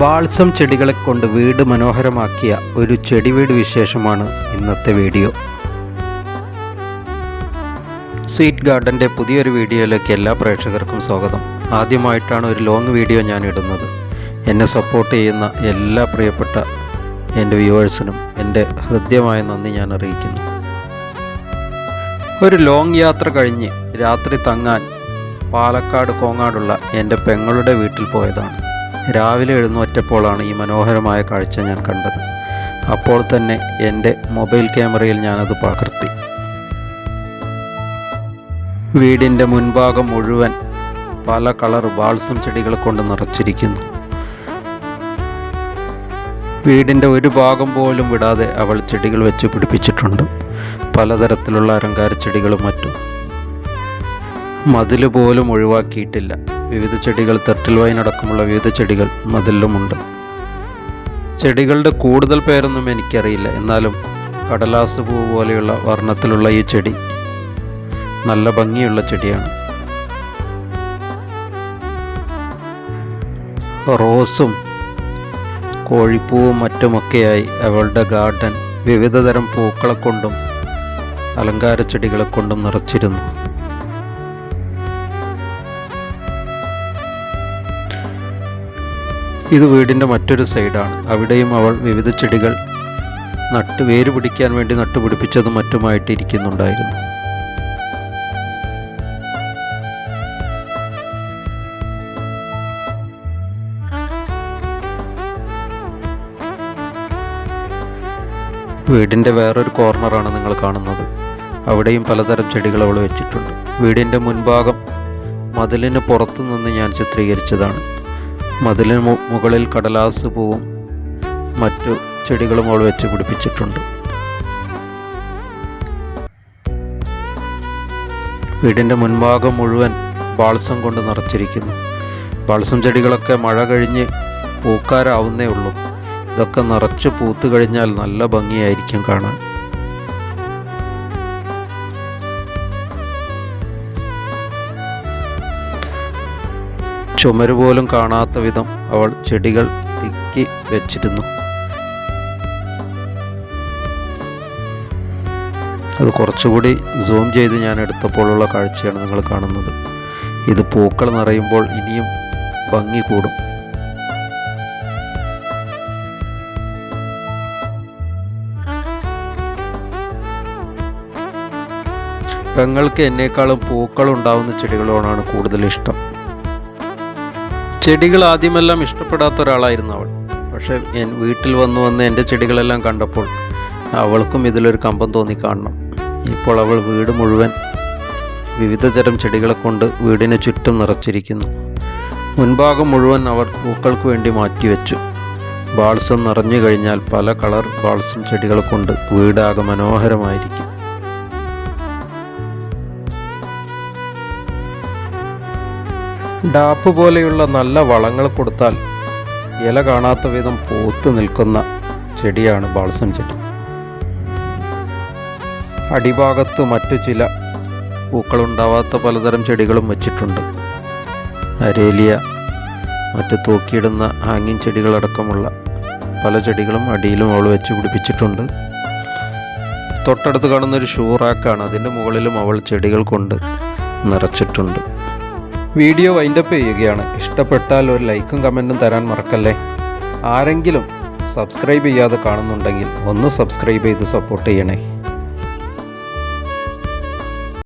Balsam ചെടികളെ കൊണ്ട് വീട് മനോഹരമാക്കിയ ഒരു ചെടി വീട് വിശേഷമാണ് ഇന്നത്തെ വീഡിയോ. സ്വീറ്റ് ഗാർഡന്റെ പുതിയൊരു വീഡിയോയിലേക്ക് എല്ലാ പ്രേക്ഷകർക്കും സ്വാഗതം. ആദ്യമായിട്ടാണ് ഒരു ലോങ് വീഡിയോ ഞാൻ ഇടുന്നത് എന്നെ സപ്പോർട്ട് ചെയ്യുന്ന എല്ലാ പ്രിയപ്പെട്ട എന്റെ വ്യൂവേഴ്സിനും എന്റെ ഹൃദ്യമായ നന്ദി ഞാൻ അറിയിക്കുന്നു. ഒരു ലോങ് യാത്ര കഴിഞ്ഞ് രാത്രി തങ്ങാൻ പാലക്കാട് കോങ്ങാടുള്ള എന്റെ പെങ്ങളുടെ വീട്ടിൽ പോയതാണ്. രാവിലെ എഴുന്നേറ്റപ്പോഴാണ് ഈ മനോഹരമായ കാഴ്ച ഞാൻ കണ്ടത്. അപ്പോൾ തന്നെ എന്റെ മൊബൈൽ ക്യാമറയിൽ ഞാനത് പകർത്തി. വീടിന്റെ മുൻഭാഗം മുഴുവൻ പല കളർ ബാൾസം ചെടികൾ കൊണ്ട് നിറച്ചിരിക്കുന്നു. വീടിന്റെ ഒരു ഭാഗം പോലും വിടാതെ അവൾ ചെടികൾ വെച്ച് പിടിപ്പിച്ചിട്ടുണ്ട്. പലതരത്തിലുള്ള അലങ്കാര ചെടികളും മറ്റും. മതിൽ പോലും ഒഴിവാക്കിയിട്ടില്ല. വിവിധ ചെടികൾ തെർട്ടിൽ വൈനടക്കമുള്ള വിവിധ ചെടികൾ മതിലുമുണ്ട്. ചെടികളുടെ കൂടുതൽ പേരൊന്നും എനിക്കറിയില്ല. എന്നാലും കടലാസ് പൂ പോലെയുള്ള വർണത്തിലുള്ള ഈ ചെടി നല്ല ഭംഗിയുള്ള ചെടിയാണ്. റോസും കോഴിപ്പൂവും മറ്റുമൊക്കെയായി അവളുടെ ഗാർഡൻ വിവിധതരം പൂക്കളെ കൊണ്ടും അലങ്കാര ചെടികളെ കൊണ്ടും നിറച്ചിരുന്നു. ഇത് വീടിന്റെ മറ്റൊരു സൈഡാണ്. അവിടെയും അവൾ വിവിധ ചെടികൾ നട്ട് വേര് പിടിക്കാൻ വേണ്ടി നട്ടുപിടിപ്പിച്ചതും മറ്റുമായിട്ട് ഇരിക്കുന്നുണ്ടായിരുന്നു. വീടിന്റെ വേറൊരു കോർണറാണ് നിങ്ങൾ കാണുന്നത്. അവിടെയും പലതരം ചെടികൾ അവൾ വെച്ചിട്ടുണ്ട്. വീടിന്റെ മുൻഭാഗം മതിലിന് പുറത്തു നിന്ന് ഞാൻ ചിത്രീകരിച്ചതാണ്. മതിലിന് മുകളിൽ കടലാസ് പൂവും മറ്റു ചെടികളും അവൾ വെച്ച് പിടിപ്പിച്ചിട്ടുണ്ട്. വീടിന്റെ മുൻഭാഗം മുഴുവൻ ബാൾസം കൊണ്ട് നിറച്ചിരിക്കുന്നു. ബാൾസം ചെടികളൊക്കെ മഴ കഴിഞ്ഞ് പൂക്കാരാവുന്നേ ഉള്ളൂ. ഇതൊക്കെ നിറച്ച് പൂത്ത് കഴിഞ്ഞാൽ നല്ല ഭംഗിയായിരിക്കും കാണാൻ. ചുമര് പോലും കാണാത്ത വിധം അവൾ ചെടികൾ തിക്കി വെച്ചിരുന്നു. അത് കുറച്ചുകൂടി സൂം ചെയ്ത് ഞാൻ എടുത്തപ്പോഴുള്ള കാഴ്ചയാണ് നിങ്ങൾ കാണുന്നത്. ഇത് പൂക്കൾ നിറയുമ്പോൾ ഇനിയും ഭംഗി കൂടും. പെങ്ങൾക്ക് എന്നേക്കാളും പൂക്കൾ ഉണ്ടാവുന്ന ചെടികളോടാണ് കൂടുതൽ ഇഷ്ടം. ചെടികൾ ആദ്യമെല്ലാം ഇഷ്ടപ്പെടാത്ത ഒരാളായിരുന്നു അവൾ. പക്ഷേ ഞാൻ വീട്ടിൽ വന്നു വന്ന് എന്റെ ചെടികളെല്ലാം കണ്ടപ്പോൾ അവൾക്കും ഇതിലൊരു കമ്പം തോന്നി കാണണം. ഇപ്പോൾ അവൾ വീട് മുഴുവൻ വിവിധ തരം ചെടികളെ കൊണ്ട് വീടിന് ചുറ്റും നിറച്ചിരിക്കുന്നു. മുൻഭാഗം മുഴുവൻ അവർ പൂക്കൾക്ക് വേണ്ടി മാറ്റിവെച്ചു. ബാൾസം നിറഞ്ഞു കഴിഞ്ഞാൽ പല കളർ ബാൾസം ചെടികളെ കൊണ്ട് വീടാകെ മനോഹരമായിരിക്കും. ഡാപ്പ് പോലെയുള്ള നല്ല വളങ്ങൾ കൊടുത്താൽ ഇല കാണാത്ത വിധം പോത്ത് നിൽക്കുന്ന ചെടിയാണ് ബാൾസം ചെടി. അടിഭാഗത്ത് മറ്റു ചില പൂക്കളുണ്ടാവാത്ത പലതരം ചെടികളും വച്ചിട്ടുണ്ട്. അരേലിയ മറ്റ് തൂക്കിയിടുന്ന ഹാങ്ങിങ് ചെടികളടക്കമുള്ള പല ചെടികളും അടിയിലും അവൾ വെച്ച് പിടിപ്പിച്ചിട്ടുണ്ട്. തൊട്ടടുത്ത് കാണുന്നൊരു ഷൂ റാക്കാണ്. അതിന്റെ മുകളിലും അവൾ ചെടികൾ കൊണ്ട് നിറച്ചിട്ടുണ്ട്. വീഡിയോ വൈൻഡപ്പ് ചെയ്യുകയാണ്. ഇഷ്ടപ്പെട്ടാൽ ഒരു ലൈക്കും കമന്റും തരാൻ മറക്കല്ലേ? ആരെങ്കിലും സബ്സ്ക്രൈബ് ചെയ്യാതെ കാണുന്നുണ്ടെങ്കിൽ ഒന്ന് സബ്സ്ക്രൈബ് ചെയ്ത് സപ്പോർട്ട് ചെയ്യണേ.